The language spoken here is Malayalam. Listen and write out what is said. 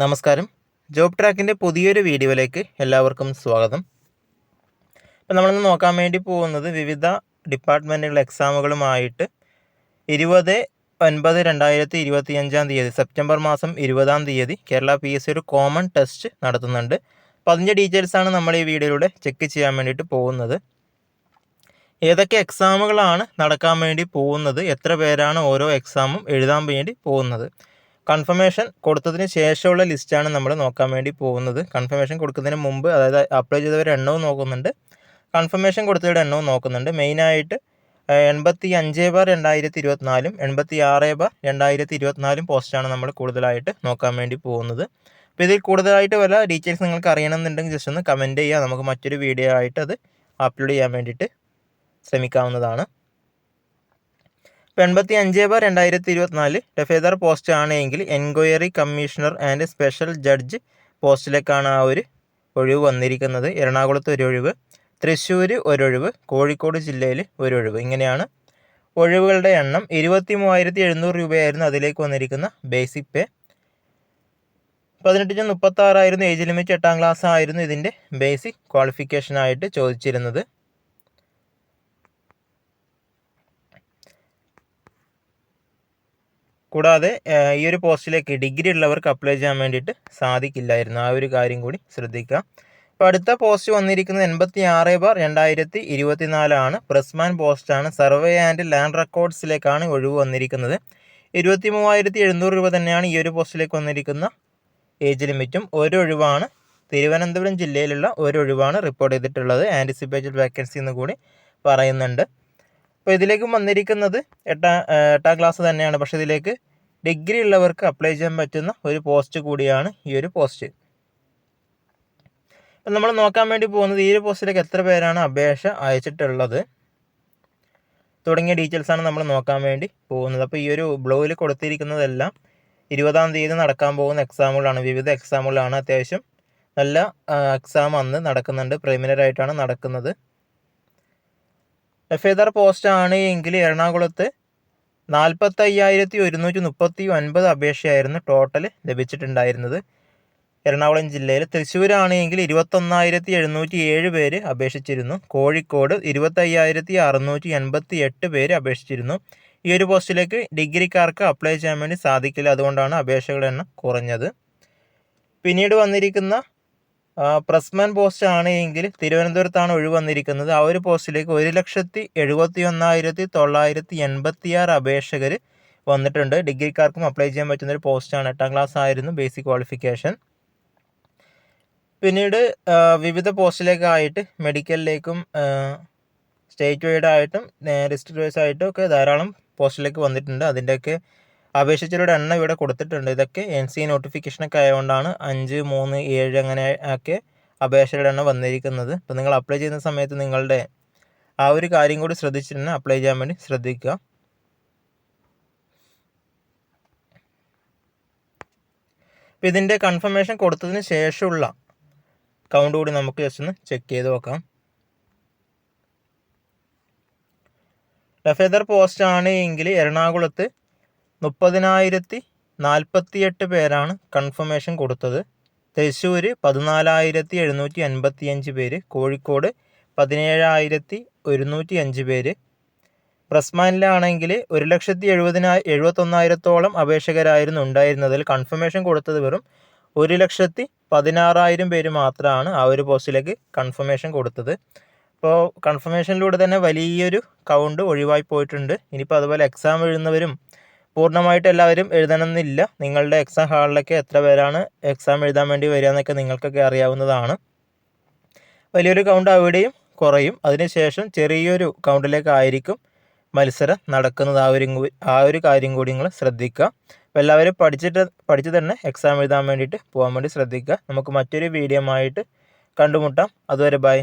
നമസ്കാരം. ജോബ് ട്രാക്കിന്റെ പുതിയൊരു വീഡിയോയിലേക്ക് എല്ലാവർക്കും സ്വാഗതം. അപ്പോൾ നമ്മളിന്ന് നോക്കാൻ വേണ്ടി പോകുന്നത് വിവിധ ഡിപ്പാർട്ട്മെന്റുകളുടെ എക്സാമുകളുമായിട്ട് ഇരുപത് ഒൻപത് രണ്ടായിരത്തി ഇരുപത്തി അഞ്ചാം തീയതി സെപ്റ്റംബർ മാസം ഇരുപതാം തീയതി കേരള പി എസ് സി ഒരു കോമൺ ടെസ്റ്റ് നടത്തുന്നുണ്ട്. അപ്പോൾ അതിന്റെ ഡീറ്റെയിൽസാണ് നമ്മൾ ഈ വീഡിയോയിലൂടെ ചെക്ക് ചെയ്യാൻ വേണ്ടിയിട്ട് പോകുന്നത്. ഏതൊക്കെ എക്സാമുകളാണ് നടക്കാൻ വേണ്ടി പോകുന്നത് എത്ര പേരാണ് ഓരോ എക്സാമും എഴുതാൻ വേണ്ടി പോകുന്നത്. കൺഫർമേഷൻ കൊടുത്തതിന് ശേഷമുള്ള ലിസ്റ്റാണ് നമ്മൾ നോക്കാൻ വേണ്ടി പോകുന്നത്. കൺഫർമേഷൻ കൊടുക്കുന്നതിന് മുമ്പ് അതായത് അപ്ലൈ ചെയ്തവരുടെ എണ്ണവും നോക്കുന്നുണ്ട്. കൺഫർമേഷൻ കൊടുത്തവരുടെ എണ്ണവും നോക്കുന്നുണ്ട്. മെയിനായിട്ട് എൺപത്തി അഞ്ച് ബാർ രണ്ടായിരത്തി ഇരുപത്തിനാലും എൺപത്തി ആറ് ബാർ രണ്ടായിരത്തി ഇരുപത്തിനാലും പോസ്റ്റാണ് നമ്മൾ കൂടുതലായിട്ട് നോക്കാൻ വേണ്ടി പോകുന്നത്. അപ്പോൾ ഇതിൽ കൂടുതലായിട്ട് വല്ല ഡീറ്റെയിൽസ് നിങ്ങൾക്ക് അറിയണമെന്നുണ്ടെങ്കിൽ ജസ്റ്റ് ഒന്ന് കമന്റ് ചെയ്യുക നമുക്ക് മറ്റൊരു വീഡിയോ ആയിട്ട് അത് അപ്ലോഡ് ചെയ്യാൻ വേണ്ടിയിട്ട് ശ്രമിക്കാവുന്നതാണ്. എൺപത്തി അഞ്ച് ബാർ രണ്ടായിരത്തി ഇരുപത്തിനാല് ഡെഫേദർ പോസ്റ്റ് ആണെങ്കിൽ enquiry commissioner and special judge പോസ്റ്റിലേക്കാണ് ആ ഒരു ഒഴിവ് വന്നിരിക്കുന്നത്. എറണാകുളത്ത് ഒരു ഒഴിവ് തൃശ്ശൂർ ഒരൊഴിവ് കോഴിക്കോട് ജില്ലയിൽ ഒരൊഴിവ് ഇങ്ങനെയാണ് ഒഴിവുകളുടെ എണ്ണം. ഇരുപത്തി മൂവായിരത്തി എഴുന്നൂറ് രൂപയായിരുന്നു അതിലേക്ക് വന്നിരിക്കുന്ന ബേസിക് പേ. പതിനെട്ടിന് മുപ്പത്താറായിരുന്നു ഏജ് ലിമിറ്റ് എട്ടാം ക്ലാസ് ആയിരുന്നു ഇതിന്റെ ബേസിക് ക്വാളിഫിക്കേഷനായിട്ട് ചോദിച്ചിരുന്നത്. കൂടാതെ ഈ ഒരു പോസ്റ്റിലേക്ക് ഡിഗ്രി ഉള്ളവർക്ക് അപ്ലൈ ചെയ്യാൻ വേണ്ടിയിട്ട് സാധിക്കില്ലായിരുന്നു. ആ ഒരു കാര്യം കൂടി ശ്രദ്ധിക്കുക. അപ്പോൾ അടുത്ത പോസ്റ്റ് വന്നിരിക്കുന്നത് എൺപത്തി ആറ് ബാർ രണ്ടായിരത്തി ഇരുപത്തി നാലാണ് പ്രസ്മാൻ പോസ്റ്റാണ്. സർവേ ആൻഡ് ലാൻഡ് റെക്കോർഡ്സിലേക്കാണ് ഒഴിവ് വന്നിരിക്കുന്നത്. ഇരുപത്തി മൂവായിരത്തി എഴുന്നൂറ് രൂപ തന്നെയാണ് ഈ ഒരു പോസ്റ്റിലേക്ക് വന്നിരിക്കുന്ന ഏജ് ലിമിറ്റും. ഒരു ഒഴിവാണ്. തിരുവനന്തപുരം ജില്ലയിലുള്ള ഒരു ഒഴിവാണ് റിപ്പോർട്ട് ചെയ്തിട്ടുള്ളത്. ആന്റിസിപ്പേറ്റഡ് വേക്കൻസി എന്ന് കൂടി പറയുന്നുണ്ട്. അപ്പോൾ ഇതിലേക്ക് വന്നിരിക്കുന്നത് എട്ടാം എട്ടാം ക്ലാസ് തന്നെയാണ്. പക്ഷേ ഇതിലേക്ക് ഡിഗ്രി ഉള്ളവർക്ക് അപ്ലൈ ചെയ്യാൻ പറ്റുന്ന ഒരു പോസ്റ്റ് കൂടിയാണ് ഈ ഒരു പോസ്റ്റ് അപ്പം നമ്മൾ നോക്കാൻ വേണ്ടി പോകുന്നത് ഈ ഒരു പോസ്റ്റിലേക്ക് എത്ര പേരാണ് അപേക്ഷ അയച്ചിട്ടുള്ളത്? തുടങ്ങിയ ഡീറ്റെയിൽസാണ് നമ്മൾ നോക്കാൻ വേണ്ടി പോകുന്നത്. അപ്പോൾ ഈ ഒരു ബ്ലോയിൽ കൊടുത്തിരിക്കുന്നതെല്ലാം ഇരുപതാം തീയതി നടക്കാൻ പോകുന്ന എക്സാമുകളാണ് വിവിധ എക്സാമുകളാണ് അത്യാവശ്യം നല്ല എക്സാം അന്ന് നടക്കുന്നുണ്ട്. പ്രിലിമിനറി ആയിട്ടാണ് നടക്കുന്നത്. എഫ് പോസ്റ്റ് ആണ് എങ്കിൽ എറണാകുളത്ത് നാൽപ്പത്തി അയ്യായിരത്തി ഒരുന്നൂറ്റി മുപ്പത്തി ഒൻപത് അപേക്ഷയായിരുന്നു ടോട്ടൽ ലഭിച്ചിട്ടുണ്ടായിരുന്നത്. എറണാകുളം ജില്ലയിൽ തൃശ്ശൂരാണെങ്കിൽ ഇരുപത്തൊന്നായിരത്തി എഴുന്നൂറ്റി ഏഴ് പേര് അപേക്ഷിച്ചിരുന്നു. കോഴിക്കോട് ഇരുപത്തയ്യായിരത്തി അറുന്നൂറ്റി എൺപത്തി എട്ട് പേര് അപേക്ഷിച്ചിരുന്നു. ഈ ഒരു പോസ്റ്റിലേക്ക് ഡിഗ്രിക്കാർക്ക് അപ്ലൈ ചെയ്യാൻ വേണ്ടി സാധിക്കില്ല. അതുകൊണ്ടാണ് അപേക്ഷകളുടെ എണ്ണം കുറഞ്ഞത്. പിന്നീട് വന്നിരിക്കുന്ന പ്രസ്മാൻ പോസ്റ്റ് ആണ് എങ്കിൽ തിരുവനന്തപുരത്താണ് ഒഴിവ് വന്നിരിക്കുന്നത്. ആ ഒരു പോസ്റ്റിലേക്ക് ഒരു ലക്ഷത്തി എഴുപത്തി ഒന്നായിരത്തി തൊള്ളായിരത്തി എൺപത്തി ആറ് അപേക്ഷകർ വന്നിട്ടുണ്ട്. ഡിഗ്രിക്കാർക്കും അപ്ലൈ ചെയ്യാൻ പറ്റുന്ന ഒരു പോസ്റ്റാണ് എട്ടാം ക്ലാസ് ആയിരുന്നു ബേസിക് ക്വാളിഫിക്കേഷൻ. പിന്നീട് വിവിധ പോസ്റ്റിലേക്കായിട്ട് മെഡിക്കലിലേക്കും സ്റ്റേറ്റ് വൈഡ് ആയിട്ടും ഡിസ്ട്രിക്ട് വൈസ് ആയിട്ടും ഒക്കെ ധാരാളം പോസ്റ്റിലേക്ക് വന്നിട്ടുണ്ട്. അതിന്റെയൊക്കെ അപേക്ഷിച്ചവരുടെ എണ്ണം ഇവിടെ കൊടുത്തിട്ടുണ്ട്. ഇതൊക്കെ എൻ സി നോട്ടിഫിക്കേഷനൊക്കെ ആയതുകൊണ്ടാണ് അഞ്ച് മൂന്ന് ഏഴ് അങ്ങനെ ഒക്കെ അപേക്ഷയുടെ എണ്ണം വന്നിരിക്കുന്നത്. അപ്പോൾ നിങ്ങൾ അപ്ലൈ ചെയ്യുന്ന സമയത്ത് നിങ്ങളുടെ ആ ഒരു കാര്യം കൂടി ശ്രദ്ധിച്ചിട്ട് തന്നെ അപ്ലൈ ചെയ്യാൻ വേണ്ടി ശ്രദ്ധിക്കുക. അപ്പോൾ ഇതിന്റെ കൺഫർമേഷൻ കൊടുത്തതിന് ശേഷമുള്ള കൗണ്ട് കൂടി നമുക്ക് ജസ്റ്റ് ഒന്ന് ചെക്ക് ചെയ്ത് നോക്കാം. ലഫേദർ പോസ്റ്റ് ആണ് എങ്കിൽ എറണാകുളത്ത് മുപ്പതിനായിരത്തി നാൽപ്പത്തിയെട്ട് പേരാണ് കൺഫർമേഷൻ കൊടുത്തത്. തൃശ്ശൂർ പതിനാലായിരത്തി എഴുന്നൂറ്റി അൻപത്തി അഞ്ച് പേര് കോഴിക്കോട് പതിനേഴായിരത്തി ഒരുന്നൂറ്റി അഞ്ച് പേര്. ബ്രസ്മാനിലാണെങ്കിൽ ഒരു ലക്ഷത്തി എഴുപതിനായി എഴുപത്തൊന്നായിരത്തോളം അപേക്ഷകരായിരുന്നു ഉണ്ടായിരുന്നതിൽ കൺഫർമേഷൻ കൊടുത്തത് വെറും ഒരു ലക്ഷത്തി പതിനാറായിരം പേര് മാത്രമാണ് ആ ഒരു പോസ്റ്റിലേക്ക് കൺഫർമേഷൻ കൊടുത്തത്. അപ്പോൾ കൺഫർമേഷനിലൂടെ തന്നെ വലിയൊരു കൗണ്ട് ഒഴിവായി പോയിട്ടുണ്ട്. ഇനിയിപ്പോൾ അതുപോലെ എക്സാം എഴുതുന്നവരും പൂർണമായിട്ട് എല്ലാവരും എഴുതണമെന്നില്ല. നിങ്ങളുടെ എക്സാം ഹാളിലൊക്കെ എത്ര പേരാണ് എക്സാം എഴുതാൻ വേണ്ടി വരിക എന്നൊക്കെ നിങ്ങൾക്കൊക്കെ അറിയാവുന്നതാണ്. വലിയൊരു കൗണ്ട് അവിടെയും കുറയും. അതിനുശേഷം ചെറിയൊരു കൗണ്ടിലേക്കായിരിക്കും മത്സരം നടക്കുന്നത്. ആ ഒരു ആ ഒരു കാര്യം കൂടി നിങ്ങൾ ശ്രദ്ധിക്കുക. അപ്പോൾ എല്ലാവരും പഠിച്ചിട്ട് പഠിച്ച് തന്നെ എക്സാം എഴുതാൻ വേണ്ടിയിട്ട് പോകാൻ വേണ്ടി ശ്രദ്ധിക്കുക. നമുക്ക് മറ്റൊരു വീഡിയോ ആയിട്ട് കണ്ടുമുട്ടാം. അതുവരെ ബൈ